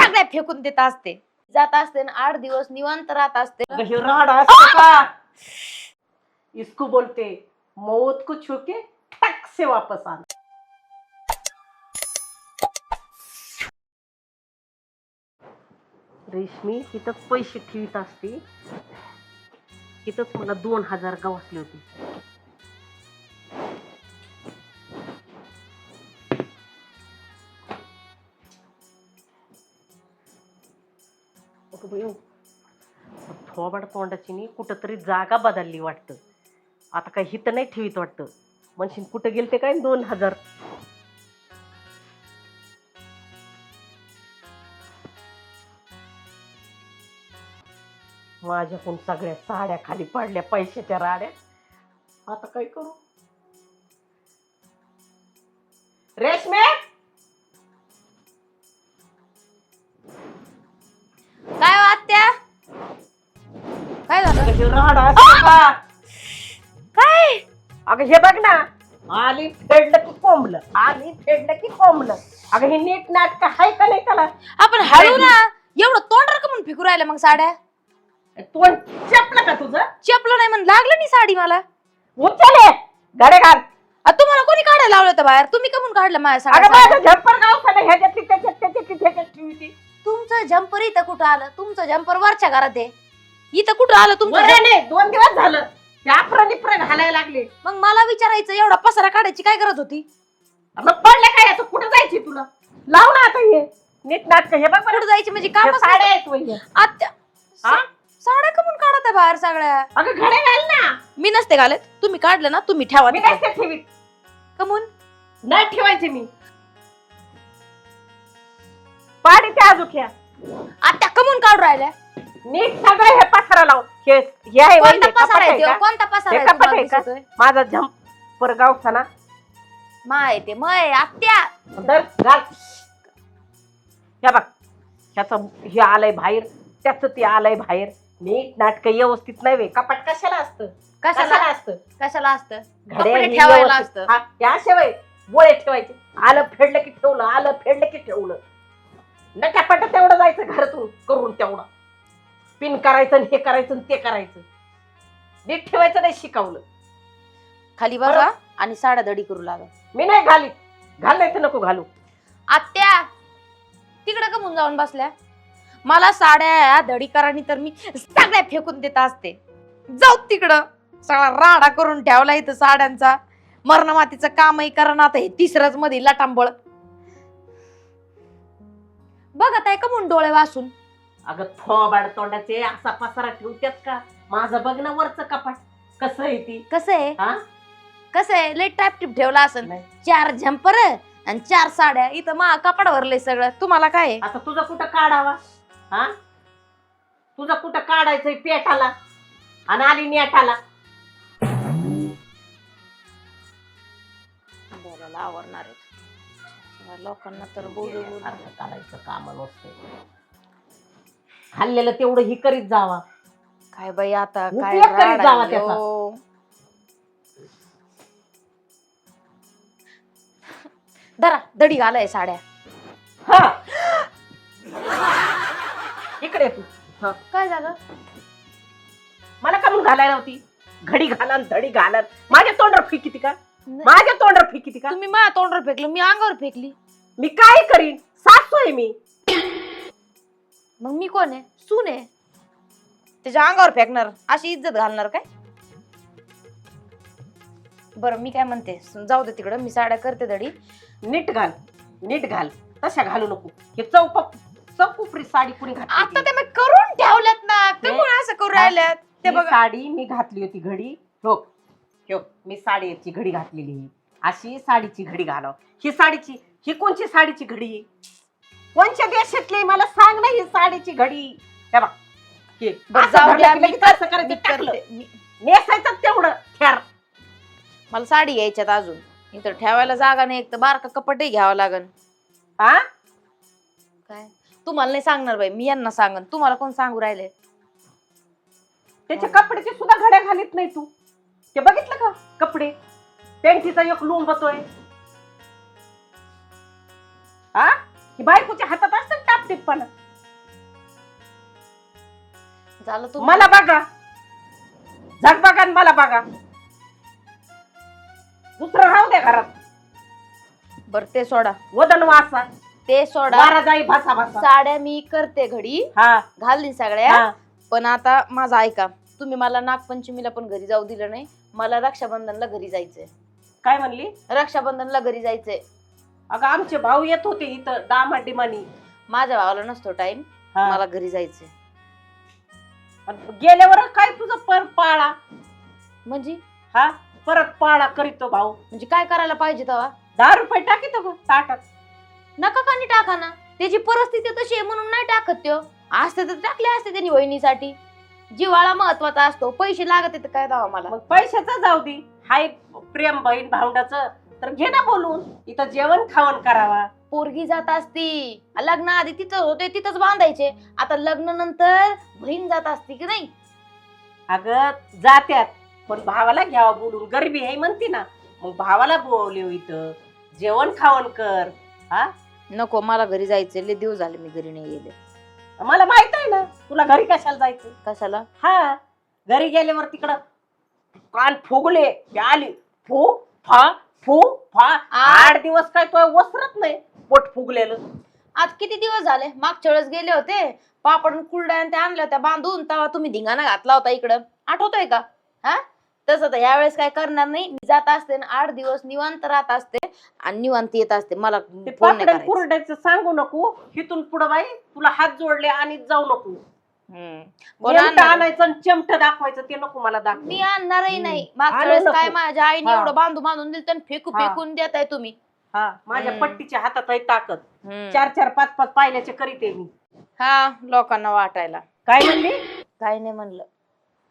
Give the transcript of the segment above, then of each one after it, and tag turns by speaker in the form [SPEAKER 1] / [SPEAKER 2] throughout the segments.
[SPEAKER 1] सगळ्या फेकून देत असते. जात असते ना आठ दिवस निवांत राहत असते.
[SPEAKER 2] हे राड असतं का? इसको बोलते मौत को छूके ठक से वापस आना. रेशमी तिथंच पैसे ठेवीत असते. तिथंच मला दोन हजार गवसले होते. अगं बाई, हो. थोबाड तोंडाची नी कुठंतरी जागा बदलली वाटतं. आता काही हित नाही ठेवीत वाटतं. म्हणशील कुठं गेल ते काय दोन हजार? माझ्याकडून सगळ्या साड्या खाली पडल्या पैशाच्या राड्या. आता काय करू? रेशमे! अगं, हे राड असतं का?
[SPEAKER 1] काय?
[SPEAKER 2] अगं हे बघ ना. आली. फेडलं की कोंबलं. आली फेडलं की कोंबलं. अगं हे नीट नाटक आहे का नाही त्याला?
[SPEAKER 1] आपण हळू ना. एवढं तोंडर का म्हणून फेकू राहिलं मग साड्या.
[SPEAKER 2] तोंड चपलं का तुझं?
[SPEAKER 1] चपलं नाही म्हणून लागलं नाही साडी मला.
[SPEAKER 2] उचले गडे घाल.
[SPEAKER 1] आ, तुम्हाला कोणी काढायला लावलं होतं बाहेर? तुम्ही का म्हणून काढलं माझ्या
[SPEAKER 2] अगं
[SPEAKER 1] साड्या?
[SPEAKER 2] माझं झप्पर गाव खाणं ह्याच्यातली त्याच्यात त्याच्यातली त्याच्यात ठेवती
[SPEAKER 1] तुमचं जम्पर इथं कुठं आलं? तुमचं जम्पर वरच्या घरात आहे. इथं कुठं आलं तुमचं
[SPEAKER 2] बरं नाही दोन दिवस झालं. ते घालायला लागले.
[SPEAKER 1] मग मला विचारायचं एवढा पसारा काढायची काय गरज होती?
[SPEAKER 2] मग पडले काय आता कुठं जायची तुला? लाव ना आता हे. नीट नाटक हे बघ बरं.
[SPEAKER 1] कुठं जायची म्हणजे
[SPEAKER 2] हे
[SPEAKER 1] कामच
[SPEAKER 2] साड्या आहेत
[SPEAKER 1] आत्या
[SPEAKER 2] हा?
[SPEAKER 1] साड्या का म्हणून काढत आहे बाहेर सगळ्या.
[SPEAKER 2] अगं घडे घाल ना.
[SPEAKER 1] मी नसते घालत. तुम्ही काढलं ना तुम्ही ठेवा
[SPEAKER 2] मी. नसते ठेवीत.
[SPEAKER 1] कमून?
[SPEAKER 2] नाही ठेवायचे मी. पाडी त्या अजुख्या
[SPEAKER 1] आत्या कमून काढून राहिल्या?
[SPEAKER 2] नीट सगळं हे पसारा लाव हे हे आहे
[SPEAKER 1] कोणता पसारा
[SPEAKER 2] कपाट
[SPEAKER 1] आहे
[SPEAKER 2] आहे
[SPEAKER 1] त्यो?
[SPEAKER 2] का?
[SPEAKER 1] कोणता पसारा
[SPEAKER 2] हे
[SPEAKER 1] आहे
[SPEAKER 2] कपाट
[SPEAKER 1] तुम्हाला
[SPEAKER 2] आहे का?
[SPEAKER 1] दिसतोय?
[SPEAKER 2] माझा झंपर गावचा
[SPEAKER 1] माय ते मय आत्या.
[SPEAKER 2] दर घाल हे बघ ह्याचं हे आलंय बाहेर त्याच ते आलंय बाहेर. नीट नाटक व्यवस्थित नाही वे कपाट कशाला असतं?
[SPEAKER 1] कशाला?
[SPEAKER 2] कशाला असतं?
[SPEAKER 1] कशाला असतं? कपडे
[SPEAKER 2] हे
[SPEAKER 1] ठेवायला
[SPEAKER 2] व्यवस्थित-
[SPEAKER 1] असतं.
[SPEAKER 2] हा, हे असे वय बोळे ठेवायचे. आलं फेडलं की ठेवलं आलं फेडलं की ठेवलं. नक्यापट तेवढं जायचं घरातून करून तेवढं. पिन करायचं आणि हे करायचं आणि ते करायचं. नीट ठेवायचं नाही शिकवलं.
[SPEAKER 1] खाली बघा आणि साड्या दडी करू लागा.
[SPEAKER 2] मी नाही घालीत. घाल नाही तर नको घालू.
[SPEAKER 1] आत्या तिकडे कमून जाऊन बसल्या? मला साड्या दडीकरांनी तर मी सगळ्या फेकून देत असते. जाऊ तिकडं. सगळा राडा करून ठेवला इथं साड्यांचा. मरण मातीचं कामही करा ना आता हे तिसरंच मध्ये लटांबळ. बघत आहे का म्हणून डोळे वासून?
[SPEAKER 2] अगं थोबाड तोंडाचे असा पसारा ठेवत्यात का? माझं बघ ना वरचं कपाट. कसं आहे ती?
[SPEAKER 1] कसं आहे?
[SPEAKER 2] हा?
[SPEAKER 1] कसं आहे? लय टाप टिप ठेवला असेल
[SPEAKER 2] नाही.
[SPEAKER 1] चार झंपर आणि चार साड्या. इथं मा कपाड भरलंय सगळं. तुम्हाला काय आहे?
[SPEAKER 2] आता तुझं कुठं काढावा? हा? तुझं कुठं काढायचंय पेटाला? आणि आली नेटाला?
[SPEAKER 1] बोलायला आवडणार लोकांना तर बोलू बोलू.
[SPEAKER 2] काढायचं काम नसते. खाल्लेलं तेवढं ही करीत जावा.
[SPEAKER 1] काय बाई आता काय
[SPEAKER 2] उपयोग करीत जावा त्याचा.
[SPEAKER 1] धरा दडी घालाय साड्या.
[SPEAKER 2] हा. इकडे ये तू. हा.
[SPEAKER 1] काय झालं?
[SPEAKER 2] मला का म्हणून घालायला होती. घडी घालन धडी घालन. माझ्या तोंडावर फिकिती का? माझ्या तोंडावर फिकिती का?
[SPEAKER 1] तुम्ही माझ्या तोंडावर फेकलं मी अंगावर फेकली.
[SPEAKER 2] मी काय करीन? सासू आहे मी.
[SPEAKER 1] मग मी कोण आहे? सून आहे. त्याच्या अंगावर फेकणार. अशी इज्जत घालणार काय? बरं मी काय म्हणते? जाऊ दे तिकडं. मी साड्या करते दडी.
[SPEAKER 2] नीट घाल. नीट घाल. तशा घालू नको. हे चौप चौकुपरी साडी कुणी
[SPEAKER 1] आता
[SPEAKER 2] घातली
[SPEAKER 1] ते मी करून ठेवल्यात ना. ते
[SPEAKER 2] नाही.
[SPEAKER 1] कोण असं करू राहिल्यात. ते
[SPEAKER 2] ही
[SPEAKER 1] बघा.
[SPEAKER 2] साडी मी घातली होती घडी. हो. हो. मी साडीची घडी घातलेली. अशी साडीची घडी घालाव. ही साडीची ही कोणची साडीची घडी? कोणच्या देशातली? मला सांग ना ही साडीची घडी. हे बघ. हे,
[SPEAKER 1] बरं,
[SPEAKER 2] असं
[SPEAKER 1] जाऊ
[SPEAKER 2] धरलं
[SPEAKER 1] द्या,
[SPEAKER 2] की
[SPEAKER 1] मी
[SPEAKER 2] लगेच
[SPEAKER 1] कर-
[SPEAKER 2] असं करायचं,
[SPEAKER 1] मी
[SPEAKER 2] टाकलं.
[SPEAKER 1] करते. मी-
[SPEAKER 2] नेसायचं तेवढं. खेर
[SPEAKER 1] मला साडी घ्यायच्यात अजून. इथं ठेवायला जागा नाही एक तर बारका कपडे घ्यावं लागन.
[SPEAKER 2] हा
[SPEAKER 1] काय? तुम्हाला नाही सांगणार बाई मी यांना सांगन. तुम्हाला कोण सांगू राहिले?
[SPEAKER 2] त्याच्या कपड्याचे सुद्धा घड्या घालीत नाही तू. ते बघितलं का? कपडे. पॅन्टीचा एक लूम होतोय. हा ही बायकोच्या हातात असतं टापटीपणा
[SPEAKER 1] झालं तू.
[SPEAKER 2] मला बघा. जग बघा आणि मला बघा. दुसरं राहू द्या घरात.
[SPEAKER 1] बर ते सोडा.
[SPEAKER 2] वदन वासा.
[SPEAKER 1] ते सोडा.
[SPEAKER 2] वारा जाई भासा भासा.
[SPEAKER 1] साड्या मी करते घडी.
[SPEAKER 2] हा.
[SPEAKER 1] घालली सगळ्या.
[SPEAKER 2] हा.
[SPEAKER 1] पण आता माझा ऐका तुम्ही मला नागपंचमीला पण घरी जाऊ दिलं नाही. मला रक्षाबंधनला घरी जायचंय.
[SPEAKER 2] काय म्हणली?
[SPEAKER 1] रक्षाबंधनला घरी जायचंय.
[SPEAKER 2] अगं आमचे भाऊ येत होते इथं दामा डिमानी
[SPEAKER 1] माझ्या भावाला नसतो टाइम
[SPEAKER 2] हा.
[SPEAKER 1] मला घरी जायचंय.
[SPEAKER 2] आणि गेल्यावर काय तुझं पर पाळा?
[SPEAKER 1] म्हणजे?
[SPEAKER 2] हा? परत पाळा करीतो भाऊ.
[SPEAKER 1] म्हणजे काय करायला पाहिजे तेव्हा
[SPEAKER 2] दहा रुपये टाकीतो गं ताटात.
[SPEAKER 1] नका कानी टाका ना? त्याची परिस्थिती तशी आहे म्हणून नाही टाकत त्यो. असते तर टाकले असते त्यांनी वहिनीसाठी. जिवाळा महत्त्वाचा असतो. पैसे लागत आहेत काय दावा मला?
[SPEAKER 2] मग पैशाचं जाऊ दे. हाय प्रेम बहीण भावंडाचं. तर घे ना बोलून. इथं जेवण खावण करावा.
[SPEAKER 1] पोरगी जात असती. लग्न आधी तिथं होते तिथंच बांधायचे. आता लग्न नंतर बहीण जात असती की नाही?
[SPEAKER 2] अगं जात्यात. पण भावाला घ्यावा बोलून. गरबी आहे म्हणती ना. मग भावाला बोलव इथं. जेवण खावण कर. हा?
[SPEAKER 1] नको मला घरी जायचे लय दिवस झाले मी घरी नाही गेले.
[SPEAKER 2] मला माहीत आहे ना. तुला घरी कशाला जायचं
[SPEAKER 1] कशाला?
[SPEAKER 2] हा. घरी गेल्यावर तिकडं कान फुगले आली. फू फा फू फा आठ दिवस काय तो वसरत नाही पोट फुगलेलं.
[SPEAKER 1] आज किती दिवस झाले? मागच्या वेळेस गेले होते पापड आणि त्या आणल्या होत्या बांधून तेव्हा तुम्ही धिंगाणा घातला होता इकडं. आठवतोय का? हा? तसं तर यावेळेस काय करणार नाही. मी जात असते ना आठ दिवस निवांत राहत असते आणि निवांत येत असते. मला
[SPEAKER 2] ते
[SPEAKER 1] फोन नाही
[SPEAKER 2] पापड
[SPEAKER 1] करायचा.
[SPEAKER 2] कुरड्याचं सांगू नको. इथून पुढं बाई तुला हात जोडले आणि जाऊ नको.
[SPEAKER 1] आहे?
[SPEAKER 2] आणायचं आणि चमट दाखवायचं ते नको मला दाखव
[SPEAKER 1] मी आणणारही नाही. मागच्या वेळेस. काय माझ्या आईने
[SPEAKER 2] हा.
[SPEAKER 1] एवढं बांधून बांधून दिलं आणि फेकू
[SPEAKER 2] हा.
[SPEAKER 1] फेकून देताय तुम्ही
[SPEAKER 2] हा माझ्या
[SPEAKER 1] हम्म.
[SPEAKER 2] पट्टीच्या हातात आहे ताकद. चार चार पाच पाच पायल्याचे करीते मी
[SPEAKER 1] हा लोकांना वाटायला
[SPEAKER 2] काय म्हणली
[SPEAKER 1] काय नाही म्हणलं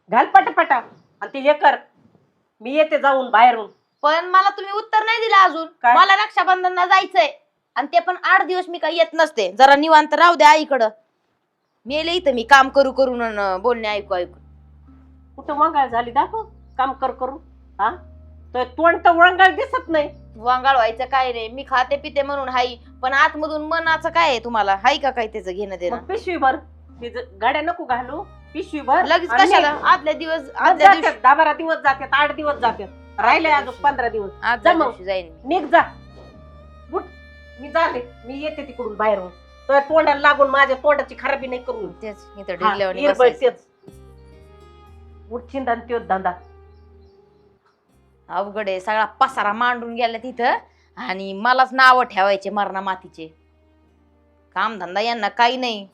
[SPEAKER 2] घाल पटापटा आणि ते हे कर मी येते जाऊन बाहेरून
[SPEAKER 1] पण मला तुम्ही उत्तर नाही दिलं अजून
[SPEAKER 2] काय?
[SPEAKER 1] मला रक्षाबंधनला जायचंय आणि ते पण आठ दिवस मी काही येत नसते जरा निवांत राहू द्या आईकडं मेले इथं मी काम करू करून अन बोलणे ऐकू ऐकू.
[SPEAKER 2] कुठं मंगाळ झाली दाखव काम कर करू हा? तो तोंड तर वळंगाळ दिसत नाही.
[SPEAKER 1] वांगाळ व्हायचं काय नाही मी खाते पिते म्हणून हाई पण आतमधून मनाचं काय आहे तुम्हाला? हाय का काय त्याचं घेणं देणं?
[SPEAKER 2] मग पिशवी भर. ते ज- गाड्या नको घालू. पिशवी भर.
[SPEAKER 1] लगेच
[SPEAKER 2] आणि
[SPEAKER 1] कशाला. आदल्या दिवस
[SPEAKER 2] मग
[SPEAKER 1] आदल्या दिवशी
[SPEAKER 2] जात्यात, दहा बारा दिवस जातात आठ दिवस जातात राहिले अजून पंधरा दिवस.
[SPEAKER 1] आदल्या
[SPEAKER 2] जा मग.
[SPEAKER 1] दिवशी जाईन मी.
[SPEAKER 2] निघ जा. उठ. मी जाते. मी येते तिकडून बाहेरून. तर तोंडाला लागून माझ्या तोंडाची खराबी नाही करून
[SPEAKER 1] तेच इथं
[SPEAKER 2] हा,
[SPEAKER 1] ढिगल्यावानी
[SPEAKER 2] इरबळ
[SPEAKER 1] बसायचं.
[SPEAKER 2] तेच. उठचिंदा आणि त्योच धंदा.
[SPEAKER 1] अवघड आहे सगळा पसारा मांडून गेला तिथं. आणि मलाच नाव ठेवायचे मरणा मातीचे. काम धंदा यांना काही नाही.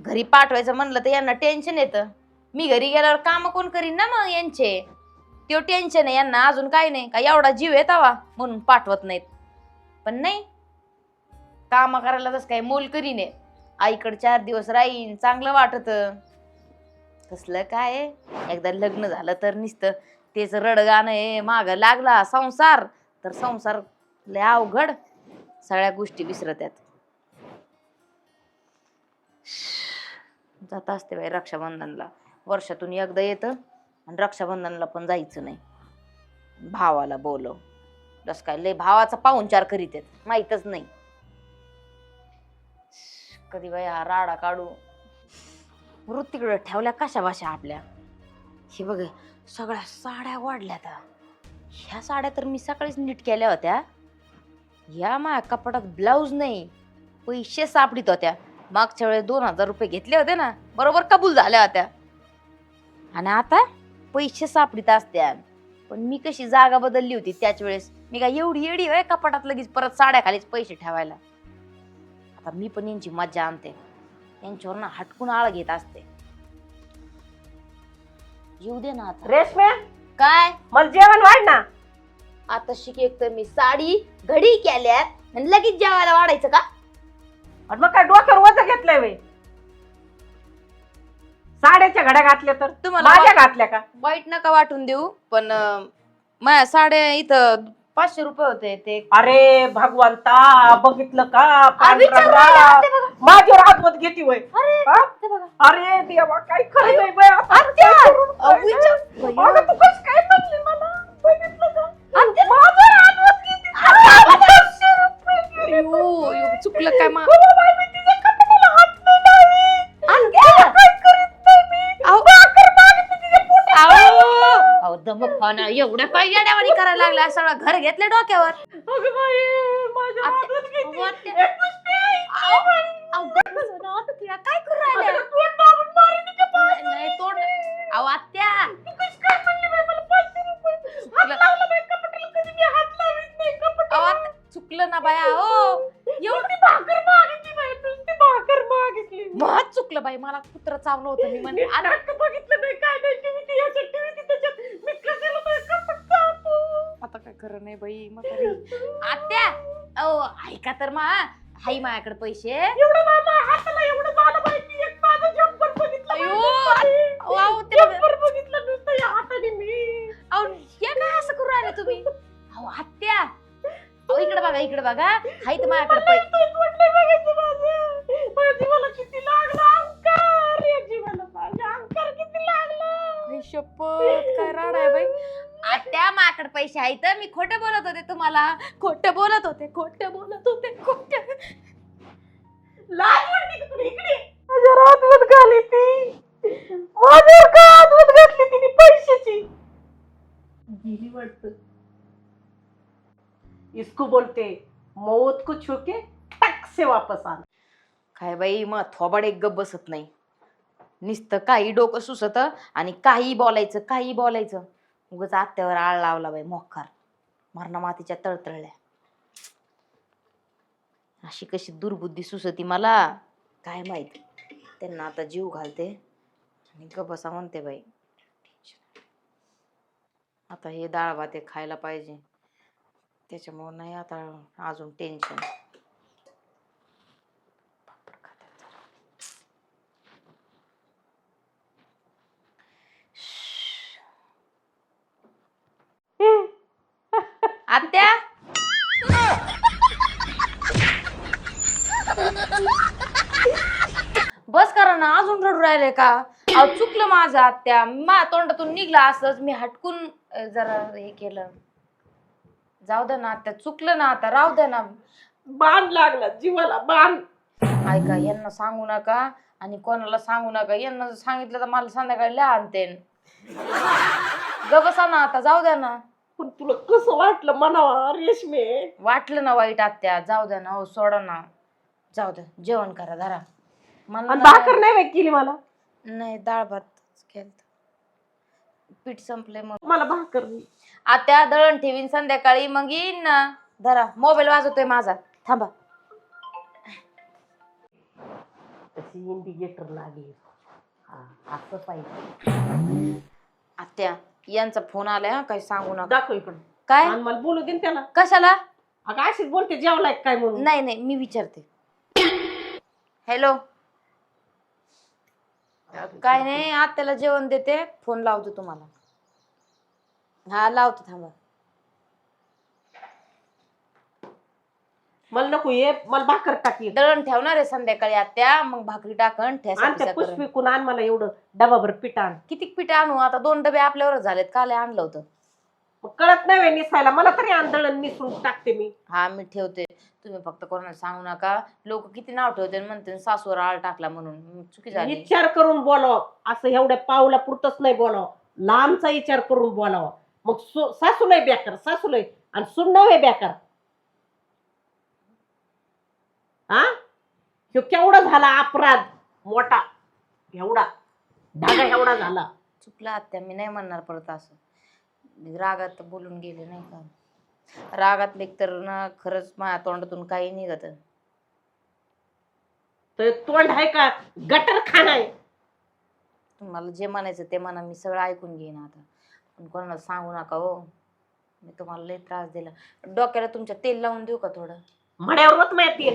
[SPEAKER 1] घरी पाठवायचं म्हणलं तर यांना टेन्शन येतं. मी घरी गेल्यावर काम कोण करीन ना मग यांचे? तो टेन्शन आहे यांना अजून काही नाही. का एवढा जीव येतावा म्हणून पाठवत नाहीत. पण नाही काम करायला तसं काय मोल करीने. आईकडे चार दिवस राहीन चांगलं वाटत. कसलं काय? एकदा लग्न झालं तर निसतं तेच रडगाणं आहे. माग लागला संसार तर संसार लय अवघड. सगळ्या गोष्टी विसरत्यात. जात असते बाई रक्षाबंधनला. वर्षातून एकदा येतं आणि रक्षाबंधनला पण जायचं नाही. भावाला बोलव. जस काय लय भावाचा पाहुणचार करीत आहेत. माहीतच नाही. कधी बाई हा राडा काढू. वृत्तीकडे ठेवल्या कशा भाषा आपल्या. हे बघ सगळ्या साड्या वाढल्या आता ह्या साड्या तर मी सकाळीच नीट केल्या होत्या. या माझ्या कपाटात ब्लाऊज नाही पैसे सापडीत होत्या. मागच्या वेळेस दोन हजार रुपये घेतले होते ना बरोबर कबूल झाल्या होत्या. आणि आता पैसे सापडीत असत्या पण मी कशी जागा बदलली होती त्याच वेळेस. मी काय एवढी एडी होय कपाटात लगेच परत साड्या खालीच पैसे ठेवायला. आता मी पण यांची मज्जा आणते. यांच्यावर ना हटकून आळ घेत असते. येऊ दे ना आता.
[SPEAKER 2] रेशम्या
[SPEAKER 1] काय?
[SPEAKER 2] मला जेवण वाढ ना.
[SPEAKER 1] आता शिक एक तर मी साडी घडी केल्यात आणि लगेच जेवायला वाढायचं का?
[SPEAKER 2] आणि मग काय डोक्यावर वज घेतलंय वे साड्याच्या घड्या घातल्या तर?
[SPEAKER 1] तुम्हाला
[SPEAKER 2] माझ्या घातल्या का?
[SPEAKER 1] वाईट नका वाटून देऊ पण अं, माझ्या साड्या इथं पाचशे रुपये होते ते
[SPEAKER 2] अरे भगवंता बघितलं का
[SPEAKER 1] आ, विचार राहिला,
[SPEAKER 2] राग.
[SPEAKER 1] ते बघा.
[SPEAKER 2] माझ्यावर हातवत घेती वय
[SPEAKER 1] अरे
[SPEAKER 2] हा?
[SPEAKER 1] ते बघा
[SPEAKER 2] अरे देवा काय खरं नाही बाई आता
[SPEAKER 1] आत्या!
[SPEAKER 2] काय करू?
[SPEAKER 1] अहो, विचार-
[SPEAKER 2] अगं, तू कसं काय म्हणली मला बघितलं का
[SPEAKER 1] आत्या!
[SPEAKER 2] माझ्यावर हातवत घेती. पाचशे रुपये गेले.
[SPEAKER 1] अयो, अयो, चुकलं काय मी खाना एवढ्या काय येड्यावानी करायला लागला सगळं घर घेतलं डोक्यावर
[SPEAKER 2] अगं बाई, माझ्या
[SPEAKER 1] आत्या,
[SPEAKER 2] हातात किती-
[SPEAKER 1] अहो, आत्या.
[SPEAKER 2] ए, पुष्पे,
[SPEAKER 1] अहो, अहो, गप्प बसा ना, आता तिला काय करू राहिल्या
[SPEAKER 2] आता पोट दाबून मारीन का बाई?
[SPEAKER 1] नाही तोंड आत्या
[SPEAKER 2] तू कशी काय म्हणली बाई मला पाचशे रुपये? हात लावला बाई कपाटाला, कधी मी हात लावीत नाही कपाटाला.
[SPEAKER 1] अहो आत्या, चुकलं ना बाया हो
[SPEAKER 2] एवढी भाकर मागितली बाई, नुसती भाकर मागितली.
[SPEAKER 1] महच चुकलं बाई मला कुत्र चावलं होतं मी म्हणे
[SPEAKER 2] मी
[SPEAKER 1] तर मा हाय माझ्याकडे पैसे
[SPEAKER 2] एवढं बाई माझ्या हाताला एवढं झालं बाई, ती एक माझं जम्पर बघितलं
[SPEAKER 1] अयो. अहो, अहो, ते बघा.
[SPEAKER 2] जम्पर बघितलं नुसतं या हाताने मी.
[SPEAKER 1] अहो काय असं करू राहिले तुम्ही अहो आत्या अहो इकडे बघा इकडे बघा हाय तर माझ्याकडे पैसे आहेत मी खोटं बोलत होते तुम्हाला. खोटं बोलत होते खोटं बोलत होते खोटं.
[SPEAKER 2] लाज वाटते का तुला इकडे? घाली ती. माझ्यावर का आतवत घातली तिने पैशाची. गेली वाटत. इसको बोलते मौत को छुके टक से वापस आना.
[SPEAKER 1] काय बाई मग थोबाड एक गप बसत नाही. नुसतं काही डोकं सुसत आणि काही बोलायचं काही बोलायचं. उगाच आत्यावर आळ लावला बाई मोकार मरणा मातीच्या तळतळल्या. अशी कशी दुर्बुद्धी सुसती मला? काय माहिती? त्यांना आता जीव घालते. आणि गबसा बसा म्हणते बाई आता हे डाळ भात खायला पाहिजे. त्याच्यामुळं नाही आता अजून टेन्शन आत्या ना अजून रडू राहिले का? अहो चुकलं माझं आत्या. मा तोंडातून निघलं असंच. मी हटकून अ, जरा हे केलं. जाऊ दे ना आत्या. चुकलं ना आता. राहू दे ना.
[SPEAKER 2] बाण लागला जीवाला बाण.
[SPEAKER 1] ऐका यांना सांगू नका आणि कोणाला सांगू नका. यांना जर सांगितलं तर मला संध्याकाळी लय आणते गबसा ना आता. जाऊ द्या ना.
[SPEAKER 2] पण तुला कसं वाटलं मनावा रेशमे?
[SPEAKER 1] वाटलं ना वाईट आत्या. जाऊ द्या ना. हो सोडा ना. जाऊ द्या जेवण करा धरा.
[SPEAKER 2] आणि भाकर नाही बाई केली मला.
[SPEAKER 1] नाही डाळ भात केलं पीठ संपले मग
[SPEAKER 2] मला भाकर नाही.
[SPEAKER 1] आत्या दळण ठेवीन संध्याकाळी मग येईन ना. धरा मोबाईल वाजवतोय माझा. थांबा.
[SPEAKER 2] तशी इंडिकेटर लागली. हा असं पाहिजे.
[SPEAKER 1] आत्या यांचा फोन आलाय हा काही सांगू नका.
[SPEAKER 2] दाखव इकडं.
[SPEAKER 1] काय?
[SPEAKER 2] आणि मला बोलू दे ना त्याला.
[SPEAKER 1] कशाला?
[SPEAKER 2] अगं अशीच बोलते जेवलाय का काय म्हणून?
[SPEAKER 1] नाही नाही मी विचारते. हॅलो? काय नाही आत्याला जेवण देते. फोन लावतो तुम्हाला. हा लावतो थांबा.
[SPEAKER 2] मला नको ये मला भाकर टाकी
[SPEAKER 1] दळण ठेवणार आहे संध्याकाळी आत्या. मग भाकरी टाकण ठेसा
[SPEAKER 2] आणि त्या
[SPEAKER 1] पिसा
[SPEAKER 2] मला एवढं डबाभर पीठ आण.
[SPEAKER 1] किती पीठ आणू? आता दोन डबे आपल्यावरच झालेत. काल आणलं होतं.
[SPEAKER 2] मग कळत नाही निसायला. मला तरी आंदळण निसून टाकते मी.
[SPEAKER 1] हा मी ठेवते. तुम्ही फक्त कोणाला सांगू नका. लोक किती नाव ठेवते म्हणते सासूवर आळ टाकला म्हणून चुकी झाली.
[SPEAKER 2] विचार करून बोलावं. असं एवढ्या पावला पुरतच नाही बोलावं. लांबचा विचार करून बोलावं. मग सु- सासू लय बेकार सासू लय आणि सुन नव्हे बेकार. हा ह्यो केवढा झाला अपराध? मोठा. एवढा. धागा एवढा झाला.
[SPEAKER 1] चुकलं आत्या मी नाही म्हणणार परत असं. रागात बोलून गेले नाही का? रागात लेख तर ना खरंच माझ्या तोंडातून काही निघत.
[SPEAKER 2] तर तोंड आहे का? गटर खाना आहे.
[SPEAKER 1] तुम्हाला जे म्हणायचं ते म्हणा मी सगळं ऐकून घेईन आता. पण कोणाला सांगू नका हो. मी तुम्हाला लई त्रास दिला. डोक्याला तुमच्या तेल लावून देऊ का थोडं?
[SPEAKER 2] मड्यावर होत माहिती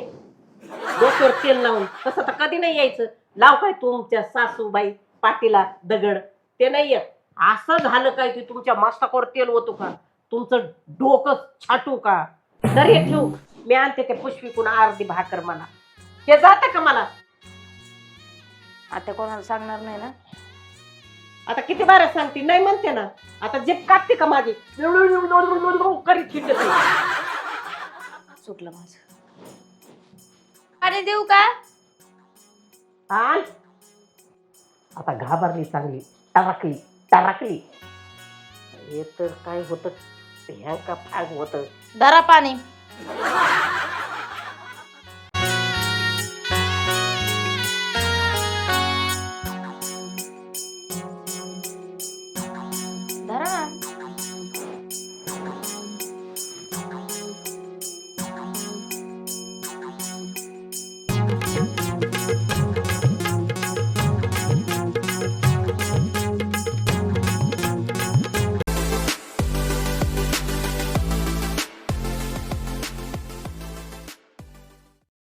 [SPEAKER 2] डोक्यावर तेल लावून. तसं तर कधी नाही यायचं. लाव काय तुमच्या सासूबाई पाटीला दगड. ते नाही येत. असं झालं काय की तुमच्या मस्तकावर तेल होतो का? तुमचं डोकं छाटू का? तर हे ठेवू. मी आणते ते पुष्पिकून अर्धी भाकर मला हे जात का मला?
[SPEAKER 1] आता कोणाला सांगणार नाही ना?
[SPEAKER 2] आता किती बारा सांगते? नाही म्हणते ना. आता जे कापते का माझी? करीत हिंडते.
[SPEAKER 1] चुकलं माझं. पाणी देऊ का?
[SPEAKER 2] आण. आता घाबरली चांगली. टरकली टरकली हे तर काय होत? ह्या का फाग होत
[SPEAKER 1] धरा पाणी